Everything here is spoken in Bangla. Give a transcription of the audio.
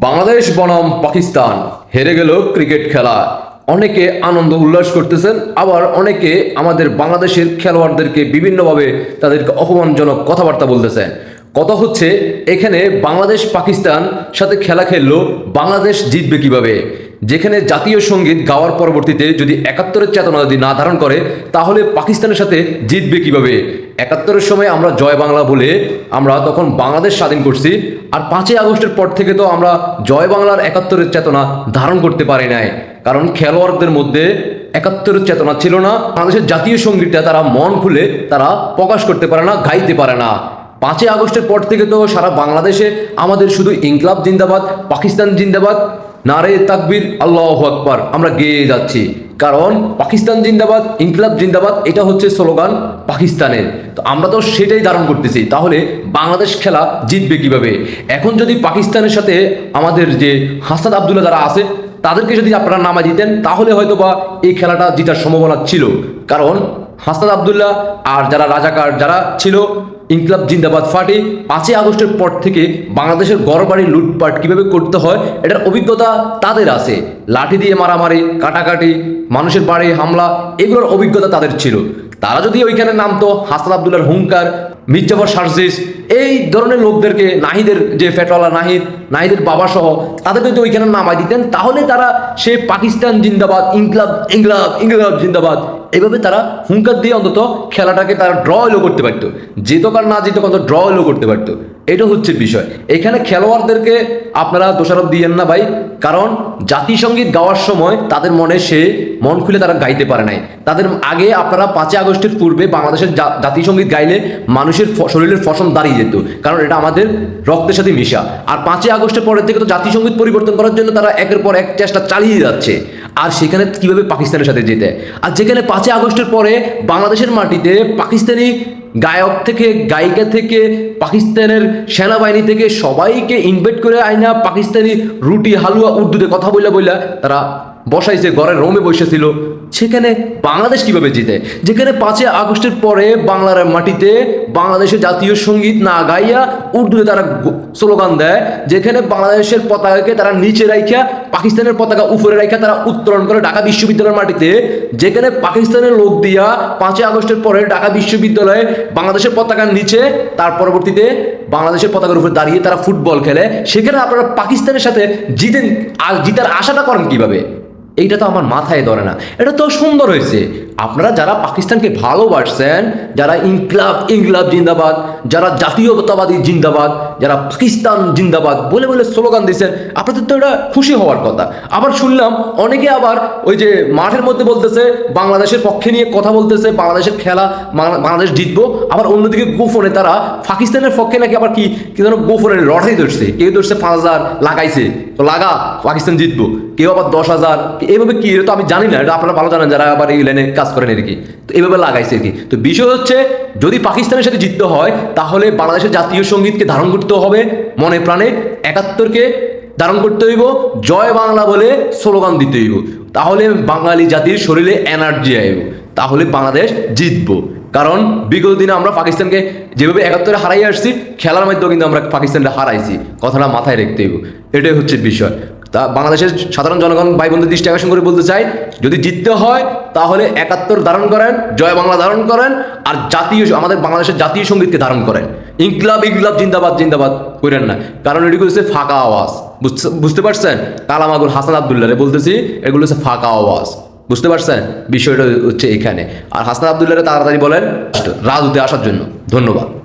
বাংলাদেশ বনাম পাকিস্তান। হেরে গেল ক্রিকেট খেলা। অনেকে আনন্দ উল্লাস করতেছেন, আবার অনেকে আমাদের বাংলাদেশের খেলোয়াড়দেরকে বিভিন্নভাবে তাদেরকে অপমানজনক কথাবার্তা বলতেছেন। কথা হচ্ছে, এখানে বাংলাদেশ পাকিস্তান সাথে খেলা খেললো, বাংলাদেশ জিতবে কীভাবে? যেখানে জাতীয় সংগীত গাওয়ার পরবর্তীতে যদি একাত্তরের চেতনা যদি না ধারণ করে, তাহলে পাকিস্তানের সাথে জিতবে কীভাবে? একাত্তরের সময় আমরা জয় বাংলা বলে আমরা তখন বাংলাদেশ স্বাধীন করছি, আর পাঁচই আগস্টের পর থেকে তো আমরা জয় বাংলার একাত্তরের চেতনা ধারণ করতে পারি নাই। কারণ খেলোয়াড়দের মধ্যে একাত্তরের চেতনা ছিল না, বাংলাদেশের জাতীয় সঙ্গীতটা তারা মন খুলে তারা প্রকাশ করতে পারে না, গাইতে পারে না। পাঁচই আগস্টের পর থেকে তো সারা বাংলাদেশে আমাদের শুধু ইনকলাব জিন্দাবাদ, পাকিস্তান জিন্দাবাদ নারে তাকবির, আল্লাহ আকবার। আমরা গেয়ে যাচ্ছি। কারণ, পাকিস্তান জিন্দাবাদ, ইনকলাব জিন্দাবাদ, এটা হচ্ছে স্লোগান পাকিস্তানের। তো আমরা তো সেটাই ধারণ করতেছি। তাহলে বাংলাদেশ খেলা জিতবে কীভাবে? এখন যদি পাকিস্তানের সাথে আমাদের যে হাসান আবদুল্লাহ যারা আছে, তাদেরকে যদি আপনারা নামা দিতেন, তাহলে হয়তো বা এই খেলাটা জিতার সম্ভাবনা ছিল। কারণ, হাসান আবদুল্লাহ আর যারা রাজাকার যারা ছিল ইনকলাব জিন্দাবাদ ফাটে পাঁচই আগস্টের পর থেকে বাংলাদেশের গড়বাড়ি লুটপাট কীভাবে করতে হয়, এটার অভিজ্ঞতা তাদের আছে। লাঠি দিয়ে মারামারি, কাটাকাটি, মানুষের বাড়ি হামলা, এগুলোর অভিজ্ঞতা তাদের ছিল। তারা যদি ওইখানে নামতো, হাসান আবদুল্লার হুঙ্কার, মির্জাফর সার্জিস, এই ধরনের লোকদেরকে, নাহিদের যে ফেটওয়ালা নাহিদ, নাহিদের বাবা সহ তাদের যদি ওইখানে নামাই দিতেন, তাহলে তারা সে পাকিস্তান জিন্দাবাদ, ইনকলাব ইংলাব ইংলাব জিন্দাবাদ এভাবে তারা হুঙ্কার দিয়ে অন্তত খেলাটাকে তারা ড্র করতে পারতো। যেত কার না যেত অন্তত ড্র করতে পারতো। এটা হচ্ছে বিষয়। এখানে খেলোয়াড়দেরকে আপনারা দোষারোপ দিয়েন না ভাই, কারণ জাতিসঙ্গীত গাওয়ার সময় তাদের মনে সে মন খুলে তারা গাইতে পারে নাই। তাদের আগে আপনারা পাঁচই আগস্টের পূর্বে বাংলাদেশের জাতিসঙ্গীত গাইলে মানুষের শরীরের ফসল দাঁড়িয়ে যেত, কারণ এটা আমাদের রক্তের সাথে মিশা। আর পাঁচই আগস্টের পরের থেকে তো জাতিসঙ্গীত পরিবর্তন করার জন্য তারা একের পর এক চেষ্টা চালিয়ে যাচ্ছে। আর সেখানে কীভাবে পাকিস্তানের সাথে যেতে? আর যেখানে পাঁচই আগস্টের পরে বাংলাদেশের মাটিতে পাকিস্তানি গায়ক থেকে, গায়িকা থেকে, পাকিস্তানের সেনাবাহিনী থেকে সবাইকে ইনভাইট করে আইনা পাকিস্তানি রুটি হালুয়া উর্দুতে কথা বইলা বইলা তারা বসাইছে, ঘরের রোমে বসেছিল। সেখানে বাংলাদেশ কীভাবে জিতে? যেখানে পাঁচই আগস্টের পরে বাংলার মাটিতে বাংলাদেশের জাতীয় সংগীত না গাইয়া উর্দুতে তারা স্লোগান দেয়, যেখানে বাংলাদেশের পতাকাকে তারা নিচে রাইখা, পাকিস্তানের পতাকা উপরে রাইখা তারা উত্তোলন করে ঢাকা বিশ্ববিদ্যালয়ের মাটিতে, যেখানে পাকিস্তানের লোক দিয়া পাঁচই আগস্টের পরে ঢাকা বিশ্ববিদ্যালয়ে বাংলাদেশের পতাকার নিচে, তার পরবর্তীতে বাংলাদেশের পতাকার উপরে দাঁড়িয়ে তারা ফুটবল খেলে, সেখানে আপনারা পাকিস্তানের সাথে জিতেন জিতার আশাটা করেন কীভাবে? এইটা তো আমার মাথায় ধরে না। এটা তো সুন্দর হয়েছে। আপনারা যারা পাকিস্তানকে ভালোবাসছেন, যারা ইনকলাব ইনকলাব জিন্দাবাদ, যারা জাতীয়তাবাদী জিন্দাবাদ, যারা পাকিস্তান জিন্দাবাদ বলে বলে স্লোগান দিচ্ছেন আপনাদের তো এটা খুশি হওয়ার কথা। আবার শুনলাম অনেকে আবার ওই যে মাঠের মধ্যে বলতেছে, বাংলাদেশের পক্ষে নিয়ে কথা বলতেছে, বাংলাদেশের খেলা বাংলাদেশ জিতবো। আবার অন্যদিকে গোফনে তারা পাকিস্তানের পক্ষে নাকি আবার কি কি যেন গোফনে লটারি ধরছে। কেউ ধরছে পাঁচ হাজার লাগাইছে। তো লাগা, পাকিস্তান জিতবো। কেউ আবার দশ হাজার এইভাবে কি, এটা তো আমি জানি না, এটা আপনারা ভালো জানেন যারা আবার এই লাইনে কাজ করেন আর কি তো এইভাবে লাগাইছে আর কি তো বিষয় হচ্ছে, যদি পাকিস্তানের সাথে জিততে হয়, তাহলে বাংলাদেশের জাতীয় সঙ্গীতকে ধারণ করতে হবে মনে প্রাণে, একাত্তরকে ধারণ করতে হইব, জয় বাংলা বলে স্লোগান দিতে হইব। তাহলে বাঙালি জাতির শরীরে এনার্জি আইব। তাহলে বাংলাদেশ জিতবো। কারণ বিগত দিনে আমরা পাকিস্তানকে যেভাবে একাত্তরে হারাই আসছি, খেলার মাধ্যমে কিন্তু আমরা পাকিস্তানটা হারাইছি। কথাটা মাথায় রাখতে হইব। এটাই হচ্ছে বিষয়। তা বাংলাদেশের সাধারণ জনগণ ভাই বন্ধুর দৃষ্টি আকর্ষণ করে বলতে চাই, যদি জিততে হয়, তাহলে একাত্তর ধারণ করেন, জয় বাংলা ধারণ করেন, আর জাতীয় আমাদের বাংলাদেশের জাতীয় সঙ্গীতকে ধারণ করেন। ইনকলাব ইনকলাব, জিন্দাবাদ জিন্দাবাদ করেন না। কারণ এটি হচ্ছে ফাঁকা আওয়াজ। বুঝতে- পারছেন? কালামাগুল হাসান আবদুল্লাহ বলতেছি, এগুলো হচ্ছে ফাঁকা আওয়াজ। বুঝতে পারছেন? বিষয়টা হচ্ছে এখানে। আর হাসান আবদুল্লাহ তাড়াতাড়ি বলেন, রাজুতে আসার জন্য। ধন্যবাদ।